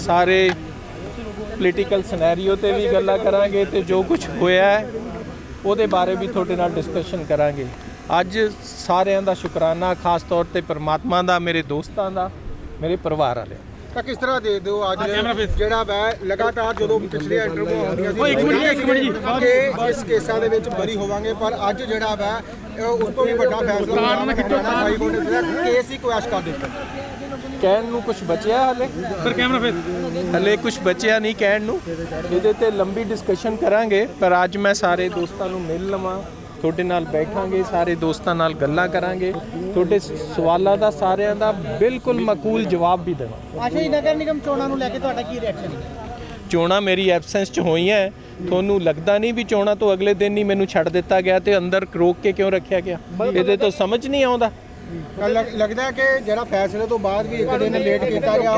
ਸਾਰੇ political scenario ਤੇ ਵੀ ਗੱਲਾਂ ਕਰਾਂਗੇ ਤੇ ਜੋ ਕੁਝ ਹੋਇਆ ਹੈ ਉਹਦੇ ਬਾਰੇ ਵੀ ਤੁਹਾਡੇ ਨਾਲ ਡਿਸਕਸ਼ਨ ਕਰਾਂਗੇ। ਅੱਜ ਸਾਰਿਆਂ ਦਾ ਸ਼ੁਕਰਾਨਾ ਖਾਸ ਤੌਰ ਤੇ ਪ੍ਰਮਾਤਮਾ ਦਾ ਮੇਰੇ ਦੋਸਤਾਂ ਦਾ ਮੇਰੇ ਪਰਿਵਾਰ ਵਾਲਿਆਂ ਦਾ। ਤਾਂ ਕਿਸ ਤਰ੍ਹਾਂ ਦੇ ਦਿਓ ਅੱਜ ਜਿਹੜਾ ਵੈ ਲਗਾਤਾਰ ਜਦੋਂ ਪਿਛਲੀਆਂ ਇੰਟਰਵਿਊ ਆਉਂਦੀਆਂ ਸੀ ਇੱਕ ਮਿੰਟ ਇੱਕ ਮਿੰਟ ਜੀ। ਕਿ ਇਸ ਕੇਸਾਂ ਦੇ ਵਿੱਚ ਬਰੀ ਹੋਵਾਂਗੇ ਪਰ ਅੱਜ ਜਿਹੜਾ ਵੈ ਉਸ ਤੋਂ ਵੀ ਵੱਡਾ ਫੈਸਲਾ ਹਰਿਆਣਾ ਹਾਈ ਕੋਰਟ ਨੇ ਜਿਹੜਾ ਕੇਸ ਹੀ ਕੁਐਸ਼ ਕਰ ਦਿੱਤਾ। ਕਹਿਣ ਨੂੰ ਕੁਝ ਬਚਿਆ ਹਲੇ? ਸਰ ਕੈਮਰਾ ਫਿਰ। ਹਲੇ ਕੁਝ ਬਚਿਆ ਨਹੀਂ ਕਹਿਣ ਨੂੰ। ਇਹਦੇ ਤੇ ਲੰਬੀ ਡਿਸਕਸ਼ਨ ਕਰਾਂਗੇ ਪਰ ਅੱਜ ਮੈਂ ਸਾਰੇ ਦੋਸਤਾਂ ਨੂੰ ਮਿਲ ਲਵਾਂ। ਤੁਹਾਡੇ ਨਾਲ ਬੈਠਾਂਗੇ ਸਾਰੇ ਦੋਸਤਾਂ ਨਾਲ ਗੱਲਾਂ ਕਰਾਂਗੇ। ਤੁਹਾਡੇ ਸਵਾਲਾਂ ਦਾ ਸਾਰਿਆਂ ਦਾ ਬਿਲਕੁਲ ਮਕੂਲ ਜਵਾਬ ਵੀ ਦੇਵਾਂ। ਆਸ਼ਾ ਜੀ ਨਗਰ ਨਿਗਮ ਚੋਣਾਂ ਨੂੰ ਲੈ ਕੇ ਤੁਹਾਡਾ ਕੀ ਰਿਐਕਸ਼ਨ ਹੈ? ਚੋਣਾਂ ਮੇਰੀ ਐਬਸੈਂਸ 'ਚ ਹੋਈਆਂ ਹੈ। ਤੁਹਾਨੂੰ ਲੱਗਦਾ ਨਹੀਂ ਵੀ ਚੋਣਾਂ ਤੋਂ ਅਗਲੇ ਦਿਨ ਹੀ ਮੈਨੂੰ ਛੱਡ ਦਿੱਤਾ ਗਿਆ ਤੇ ਅੰਦਰ ਰੋਕ ਕੇ ਕਿਉਂ ਰੱਖਿਆ ਗਿਆ? ਇਹਦੇ ਤੋਂ ਸਮਝ ਨਹੀਂ ਆਉਂਦਾ। ਲੱਗ- ਲੱਗਦਾ ਹੈ ਕਿ ਜਿਹੜਾ ਫੈਸਲੇ ਤੋਂ ਬਾਅਦ ਵੀ ਇੱਕ ਦਿਨ ਲੇਟ ਕੀਤਾ ਗਿਆ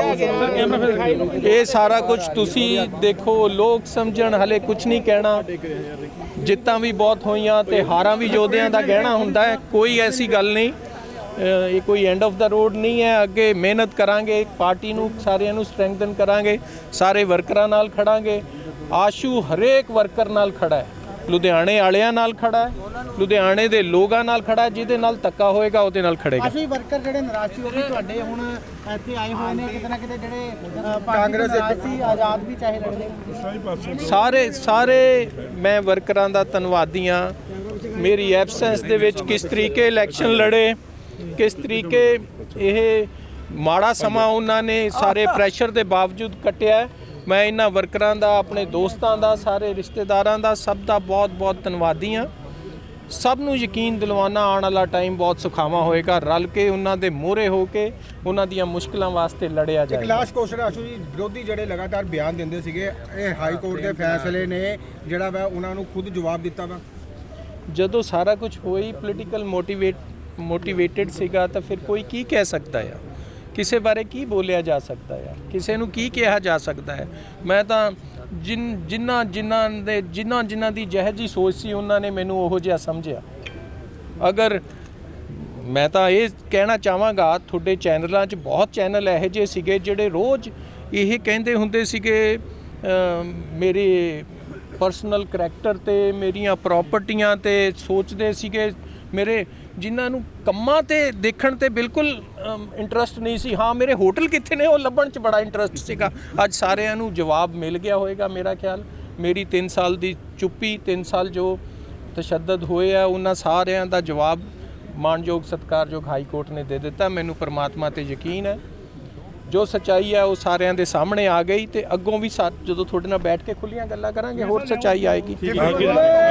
ਇਹ ਸਾਰਾ ਕੁਝ ਤੁਸੀਂ ਦੇਖੋ ਲੋਕ ਸਮਝਣ ਹਲੇ ਕੁਝ ਨਹੀਂ ਕਹਿਣਾ। ਜਿੱਤਾਂ ਵੀ ਬਹੁਤ ਹੋਈਆਂ ਤੇ ਹਾਰਾਂ ਵੀ ਯੋਧਿਆਂ ਦਾ ਗਹਿਣਾ ਹੁੰਦਾ ਹੈ ਕੋਈ ਐਸੀ ਗੱਲ ਨਹੀਂ। ਅਹ ਇਹ ਕੋਈ ਐਂਡ ਆਫ ਦਾ ਰੋਡ ਨਹੀਂ ਹੈ ਅੱਗੇ ਮਿਹਨਤ ਕਰਾਂਗੇ ਪਾਰਟੀ ਨੂੰ ਸਾਰਿਆਂ ਨੂੰ ਸਟਰੈਂਥਨ ਕਰਾਂਗੇ ਸਾਰੇ ਵਰਕਰਾਂ ਨਾਲ ਖੜਾਂਗੇ। ਆਸ਼ੂ ਹਰੇਕ ਵਰਕਰ ਨਾਲ ਖੜਾ ਹੈ ਲੁਧਿਆਣੇ ਵਾਲਿਆਂ ਨਾਲ ਖੜਾ ਹੈ। ਲੁਧਿਆਣੇ ਦੇ ਲੋਕਾਂ ਨਾਲ ਖੜਾ ਜਿਹਦੇ ਨਾਲ ਧੱਕਾ ਹੋਏਗਾ ਉਹਦੇ ਨਾਲ ਖੜੇਗਾ। ਜੀ ਵਰਕਰ ਜਿਹੜੇ ਨਾਰਾਜ਼ ਸੀ ਉਹ ਵੀ ਤੁਹਾਡੇ ਹੁਣ ਇੱਥੇ ਆਏ ਹੋਏ ਨੇ ਕਿਤੇ ਨਾ ਕਿਤੇ ਜਿਹੜੇ ਕਾਂਗਰਸ ਸੀ ਆਜ਼ਾਦ ਵੀ ਚਾਹੇ ਲੜਦੇ ਸਾਰੇ ਸਾਰੇ ਮੈਂ ਵਰਕਰਾਂ ਦਾ ਧੰਨਵਾਦੀ ਹਾਂ। ਮੇਰੀ ਐਬਸੈਂਸ ਦੇ ਵਿੱਚ ਕਿਸ ਤਰੀਕੇ ਇਲੈਕਸ਼ਨ ਲੜੇ ਕਿਸ ਤਰੀਕੇ ਇਹ ਮਾੜਾ ਸਮਾਂ ਉਹਨਾਂ ਨੇ ਸਾਰੇ ਪ੍ਰੈਸ਼ਰ ਦੇ ਬਾਵਜੂਦ ਕੱਟਿਆ। ਮੈਂ ਇਹਨਾਂ ਵਰਕਰਾਂ ਦਾ ਆਪਣੇ ਦੋਸਤਾਂ ਦਾ ਸਾਰੇ ਰਿਸ਼ਤੇਦਾਰਾਂ ਦਾ ਸਭ ਦਾ ਬਹੁਤ-ਬਹੁਤ ਧੰਨਵਾਦੀ ਹਾਂ। ਸਭ ਨੂੰ ਯਕੀਨ ਦਿਲਵਾਨਾ ਆਉਣ ਵਾਲਾ ਟਾਈਮ ਬਹੁਤ ਸੁਖਾਵਾਂ ਹੋਏਗਾ। ਰਲ ਕੇ ਉਹਨਾਂ ਦੇ ਮੋਹਰੇ ਹੋ ਕੇ ਉਹਨਾਂ ਦੀਆਂ ਮੁਸ਼ਕਲਾਂ ਵਾਸਤੇ ਲੜਿਆ ਇੱਕ ਜਾਏਗਾ। ਲਾਸਟ ਕੁਐਸਚਨ ਆਸ਼ੂ ਜੀ ਵਿਰੋਧੀ ਜਿਹੜੇ ਲਗਾਤਾਰ ਬਿਆਨ ਦਿੰਦੇ ਸੀਗੇ ਇਹ ਹਾਈ ਕੋਰਟ ਦੇ ਫੈਸਲੇ ਨੇ ਜਿਹੜਾ ਵਾ ਉਹਨਾਂ ਨੂੰ ਖੁਦ ਜਵਾਬ ਦਿੱਤਾ ਵਾ। ਜਦੋਂ ਸਾਰਾ ਕੁਝ ਹੋਈ ਪੋਲੀਟੀਕਲ ਮੋਟੀਵੇਟ ਮੋਟੀਵੇਟਿਡ ਸੀਗਾ ਤਾਂ ਫਿਰ ਕੋਈ ਕੀ ਕਹਿ ਸਕਦਾ ਆ? ਕਿਸੇ ਬਾਰੇ ਕੀ ਬੋਲਿਆ ਜਾ ਸਕਦਾ ਆ? ਕਿਸੇ ਨੂੰ ਕੀ ਕਿਹਾ ਜਾ ਸਕਦਾ ਹੈ ਮੈਂ ਤਾਂ ਜਿਨ ਜਿਨ੍ਹਾਂ ਜਿਨ੍ਹਾਂ ਦੇ ਜਿਨ੍ਹਾਂ ਜਿਨ੍ਹਾਂ ਦੀ ਜਿਹੋ ਜਿਹੀ ਸੋਚ ਸੀ, ਉਹਨਾਂ ਨੇ ਮੈਨੂੰ ਉਹੋ ਜਿਹਾ ਸਮਝਿਆ। ਅਗਰ ਮੈਂ ਤਾਂ ਇਹ ਕਹਿਣਾ ਚਾਹਾਂਗਾ, ਤੁਹਾਡੇ ਚੈਨਲਾਂ 'ਚ ਬਹੁਤ ਚੈਨਲ ਇਹੋ ਜਿਹੇ ਸੀਗੇ ਜਿਹੜੇ ਰੋਜ਼ ਇਹ ਕਹਿੰਦੇ ਹੁੰਦੇ ਸੀਗੇ ਮੇਰੇ ਪਰਸਨਲ ਕਰੈਕਟਰ ਤੇ, ਮੇਰੀਆਂ ਪ੍ਰਾਪਰਟੀਆਂ ਤੇ ਸੋਚਦੇ ਸੀਗੇ ਮੇਰੇ ਜਿਨ੍ਹਾਂ ਨੂੰ ਕੰਮਾਂ ਤੇ ਦੇਖਣ ਤੇ ਬਿਲਕੁਲ ਇੰਟਰਸਟ ਨਹੀਂ ਸੀ। ਹਾਂ ਮੇਰੇ ਹੋਟਲ ਕਿੱਥੇ ਨੇ? ਉਹ ਲੱਭਣ 'ਚ ਬੜਾ ਇੰਟਰਸਟ ਸੀਗਾ। ਅੱਜ ਸਾਰਿਆਂ ਨੂੰ ਜਵਾਬ ਮਿਲ ਗਿਆ ਹੋਵੇਗਾ ਮੇਰਾ ਖਿਆਲ। ਮੇਰੀ 3 ਸਾਲ ਦੀ ਚੁੱਪੀ 3 ਸਾਲ ਜੋ ਤਸ਼ੱਦਦ ਹੋਏ ਆ ਉਹਨਾਂ ਸਾਰਿਆਂ ਦਾ ਜਵਾਬ ਮਾਨਯੋਗ ਸਤਿਕਾਰਯੋਗ ਹਾਈ ਕੋਰਟ ਨੇ ਦੇ ਦਿੱਤਾ। ਮੈਨੂੰ ਪ੍ਰਮਾਤਮਾ ਤੇ ਯਕੀਨ ਹੈ। ਜੋ ਸਚਾਈ ਹੈ ਉਹ ਸਾਰਿਆਂ ਦੇ ਸਾਹਮਣੇ ਆ ਗਈ ਤੇ ਅੱਗੋਂ ਵੀ ਜਦੋਂ ਤੁਹਾਡੇ ਨਾਲ ਬੈਠ ਕੇ ਖੁੱਲੀਆਂ ਗੱਲਾਂ ਕਰਾਂਗੇ ਹੋਰ ਸਚਾਈ ਆਏਗੀ।